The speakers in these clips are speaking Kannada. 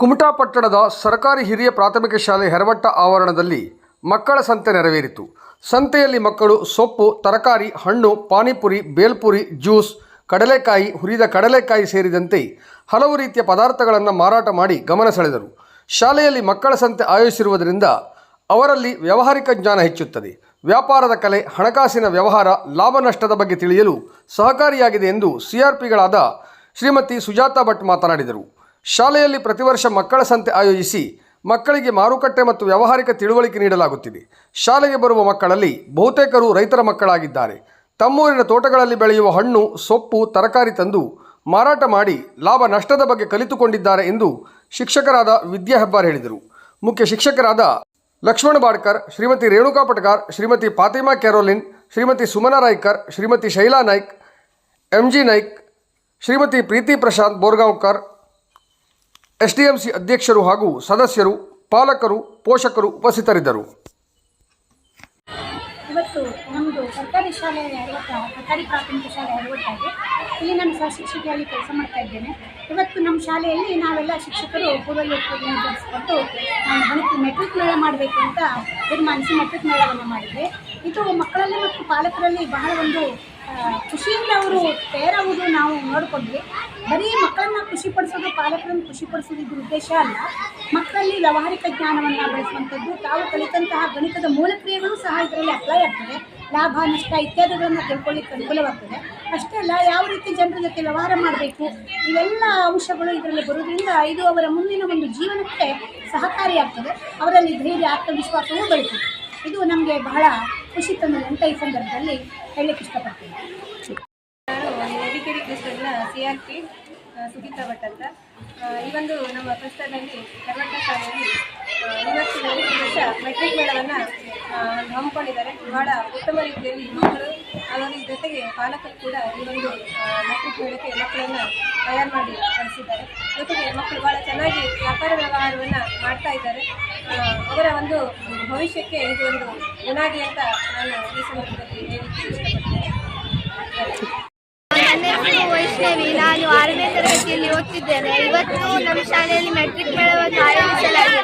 ಕುಮಟಾ ಪಟ್ಟಣದ ಸರ್ಕಾರಿ ಹಿರಿಯ ಪ್ರಾಥಮಿಕ ಶಾಲೆ ಹೆರವಟ್ಟ ಆವರಣದಲ್ಲಿ ಮಕ್ಕಳ ಸಂತೆ ನೆರವೇರಿತು. ಸಂತೆಯಲ್ಲಿ ಮಕ್ಕಳು ಸೊಪ್ಪು, ತರಕಾರಿ, ಹಣ್ಣು, ಪಾನಿಪುರಿ, ಬೇಲ್ಪುರಿ, ಜ್ಯೂಸ್, ಕಡಲೆಕಾಯಿ, ಹುರಿದ ಕಡಲೆಕಾಯಿ ಸೇರಿದಂತೆ ಹಲವು ರೀತಿಯ ಪದಾರ್ಥಗಳನ್ನು ಮಾರಾಟ ಮಾಡಿ ಗಮನ ಸೆಳೆದರು. ಶಾಲೆಯಲ್ಲಿ ಮಕ್ಕಳ ಸಂತೆ ಆಯೋಜಿಸಿರುವುದರಿಂದ ಅವರಲ್ಲಿ ವ್ಯಾವಹಾರಿಕ ಜ್ಞಾನ ಹೆಚ್ಚುತ್ತದೆ. ವ್ಯಾಪಾರದ ಕಲೆ, ಹಣಕಾಸಿನ ವ್ಯವಹಾರ, ಲಾಭ ನಷ್ಟದ ಬಗ್ಗೆ ತಿಳಿಯಲು ಸಹಕಾರಿಯಾಗಿದೆ ಎಂದು ಸಿಆರ್ಪಿಗಳಾದ ಶ್ರೀಮತಿ ಸುಜಾತಾ ಭಟ್ ಮಾತನಾಡಿದರು. ಶಾಲೆಯಲ್ಲಿ ಪ್ರತಿ ವರ್ಷ ಮಕ್ಕಳ ಸಂತೆ ಆಯೋಜಿಸಿ ಮಕ್ಕಳಿಗೆ ಮಾರುಕಟ್ಟೆ ಮತ್ತು ವ್ಯಾವಹಾರಿಕ ತಿಳುವಳಿಕೆ ನೀಡಲಾಗುತ್ತಿದೆ. ಶಾಲೆಗೆ ಬರುವ ಮಕ್ಕಳಲ್ಲಿ ಬಹುತೇಕರು ರೈತರ ಮಕ್ಕಳಾಗಿದ್ದಾರೆ. ತಮ್ಮೂರಿನ ತೋಟಗಳಲ್ಲಿ ಬೆಳೆಯುವ ಹಣ್ಣು, ಸೊಪ್ಪು, ತರಕಾರಿ ತಂದು ಮಾರಾಟ ಮಾಡಿ ಲಾಭ ನಷ್ಟದ ಬಗ್ಗೆ ಕಲಿತುಕೊಂಡಿದ್ದಾರೆ ಎಂದು ಶಿಕ್ಷಕರಾದ ವಿದ್ಯಾ ಹೆಬ್ಬಾರ್ ಹೇಳಿದರು. ಮುಖ್ಯ ಶಿಕ್ಷಕರಾದ Lakshmana Badkar, Shrimati Renuka Patkar Shrimati Fatima Caroline, Shrimati Sumana Raikar, Shrimati Shaila Naik M G Naik, Shrimati Preeti Prashant Borgaonkar SDMC ಅಧ್ಯಕ್ಷರು ಹಾಗೂ ಸದಸ್ಯರು, ಪಾಲಕರು, ಪೋಷಕರು ಉಪಸ್ಥಿತರಿದ್ದರು. ಇವತ್ತು ನಮ್ಮದು ಸರ್ಕಾರಿ ಶಾಲೆ ಸರ್ಕಾರಿ ಪ್ರಾಥಮಿಕ ಶಾಲೆ ಅರವತ್ತಾಗಿ ಇಲ್ಲಿ ನಾನು ಸಹ ಶಿಕ್ಷಕಿಯಾಗಿ ಕೆಲಸ ಮಾಡ್ತಾ ಇದ್ದೇನೆ. ಇವತ್ತು ನಮ್ಮ ಶಾಲೆಯಲ್ಲಿ ನಾವೆಲ್ಲ ಶಿಕ್ಷಕರು ಪೂರ್ವಯೋಗ್ಯತೆಯನ್ನು ಯೋಜನೆ ನಾನು ಗಣಿತ ಮೆಟ್ರಿಕ್ ಮೇಳ ಮಾಡಬೇಕು ಅಂತ ತೀರ್ಮಾನಿಸಿ ಮೆಟ್ರಿಕ್ ಮೇಳವನ್ನು ಮಾಡಿದ್ವಿ. ಇದು ಮಕ್ಕಳಲ್ಲಿ ಮತ್ತು ಪಾಲಕರಲ್ಲಿ ಬಹಳ ಒಂದು ಖುಷಿಯಿಂದ ಅವರು ತಯಾರಾಗುವುದು ನಾವು ನೋಡಿಕೊಂಡ್ವಿ. ಬರೀ ಮಕ್ಕಳನ್ನ ಖುಷಿಪಡಿಸೋದು, ಪಾಲಕರನ್ನು ಖುಷಿಪಡಿಸೋದು ಇದು ಉದ್ದೇಶ ಅಲ್ಲ. ಮಕ್ಕಳಲ್ಲಿ ವ್ಯವಹಾರಿಕ ಜ್ಞಾನವನ್ನು ಬೆಳೆಸುವಂಥದ್ದು, ತಾವು ಕಲಿತಂತಹ ಗಣಿತದ ಮೂಲ ಕ್ರಿಯೆಗಳು ಸಹ ಇದರಲ್ಲಿ ಅಪ್ಲೈ ಆಗ್ತದೆ. ಲಾಭ, ನಷ್ಟ ಇತ್ಯಾದಿಗಳನ್ನು ತಿಳ್ಕೊಳ್ಳಿಕ್ಕೆ ಅನುಕೂಲವಾಗ್ತದೆ. ಅಷ್ಟೇ ಅಲ್ಲ, ಯಾವ ರೀತಿ ಜನರ ಜೊತೆ ವ್ಯವಹಾರ ಮಾಡಬೇಕು, ಇವೆಲ್ಲ ಅಂಶಗಳು ಇದರಲ್ಲಿ ಬರೋದ್ರಿಂದ ಇದು ಅವರ ಮುಂದಿನ ಒಂದು ಜೀವನಕ್ಕೆ ಸಹಕಾರಿಯಾಗ್ತದೆ. ಅವರಲ್ಲಿ ಧೈರ್ಯ, ಆತ್ಮವಿಶ್ವಾಸವೂ ಬೆಳೀತದೆ. ಇದು ನಮಗೆ ಬಹಳ ಖುಷಿ ತಂದಿದೆ ಅಂತ ಈ ಸಂದರ್ಭದಲ್ಲಿ ಹೇಳಕ್ಕೆ ಇಷ್ಟಪಡ್ತೀನಿ. ನಾನು ಎಡಿಕೆಡಿ ಕೃಷ್ಣನ C R P Sugeetha Bhat ಅಂತ. ಈ ಒಂದು ನಮ್ಮ ಪ್ರಸ್ತುತದಲ್ಲಿ ಕರ್ನಾಟಕ ಶಾಲೆಯಲ್ಲಿ ಆ, ಇವತ್ತು ಈ ವರ್ಷ ಮೆಟ್ರಿಕ್ ಮೇಳವನ್ನು ಹಮ್ಮಿಕೊಂಡಿದ್ದಾರೆ. ಬಹಳ ಉತ್ತಮ ರೀತಿಯಲ್ಲಿ ಮಕ್ಕಳು ಅದರ ಜೊತೆಗೆ ಪಾಲಕರು ಕೂಡ ಈ ಒಂದು ಮೆಟ್ರಿಕ್ ಮೇಳಕ್ಕೆ ಮಕ್ಕಳನ್ನು ತಯಾರು ಮಾಡಿ ಕಳಿಸಿದ್ದಾರೆ. ಜೊತೆಗೆ ಮಕ್ಕಳು ಬಹಳ ಚೆನ್ನಾಗಿ ವ್ಯಾಪಾರ ವ್ಯವಹಾರವನ್ನು ಮಾಡ್ತಾ ಇದ್ದಾರೆ. ಅವರ ಒಂದು ಭವಿಷ್ಯಕ್ಕೆ ಇದು ಒಂದು ಬುನಾದಿ ಅಂತ ನಾನು ಈ ಸಂದರ್ಭದಲ್ಲಿ ಹೇಳಲಿಕ್ಕೆ ಇಷ್ಟಪಡ್ತೇನೆ ನನ್ನ ಹೆಸರು ವೈಷ್ಣವಿ ನಾನು ತರಗತಿಯಲ್ಲಿ ಓದ್ತಿದ್ದೇನೆ. ಇವತ್ತು ನಮ್ಮ ಶಾಲೆಯಲ್ಲಿ ಮೆಟ್ರಿಕ್ ಮೇಳವನ್ನು ಆಯೋಜಿಸಲಾಗಿದೆ.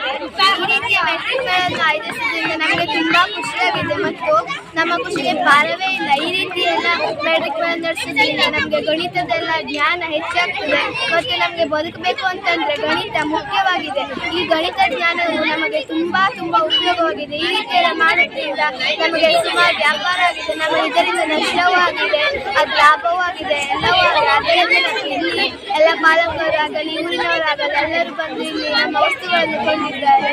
ಈ ರೀತಿಯ ಮೆಟ್ರಿಕ್ ಮೇಳವನ್ನು ಆಯೋಜಿಸಿದ್ರಿಂದ ನಮಗೆ ತುಂಬಾ ಖುಷಿಯಾಗಿದೆ ಮತ್ತು ನಮ್ಮ ಖುಷಿಗೆ ಭಾರವೇ ಇಲ್ಲ. ಈ ರೀತಿ ಎಲ್ಲ ಮೆಟ್ರಿಕ್ ಮೇಳ ನಡೆಸೋದ್ರಿಂದ ನಮಗೆ ಗಣಿತದೆಲ್ಲ ಜ್ಞಾನ ಹೆಚ್ಚಾಗ್ತದೆ ಮತ್ತು ನಮಗೆ ಬದುಕಬೇಕು ಅಂತಂದ್ರೆ ಗಣಿತ ಮುಖ್ಯವಾಗಿದೆ. ಈ ಗಣಿತ ಜ್ಞಾನವು ನಮಗೆ ತುಂಬಾ ತುಂಬಾ ಉಪಯೋಗವಾಗಿದೆ. ಈ ರೀತಿ ಎಲ್ಲ ಮಾಡೋದ್ರಿಂದ ನಮಗೆ ಸುಮಾರು ವ್ಯಾಪಾರ ಆಗಿದೆ. ನಮಗೆ ಇದರಿಂದ ನಷ್ಟವೂ ಆಗಿದೆ ಅದು ಲಾಭವೂ ಆಗಿದೆ ಎಲ್ಲವೂ ಆಗಿದೆ. ಅದರಿಂದ ನಮಗೆ ಎಲ್ಲರೂ ಬಂದು ಇಲ್ಲಿ ನಮ್ಮ ವಸ್ತುಗಳನ್ನು ಕೊಂಡಿದ್ದಾರೆ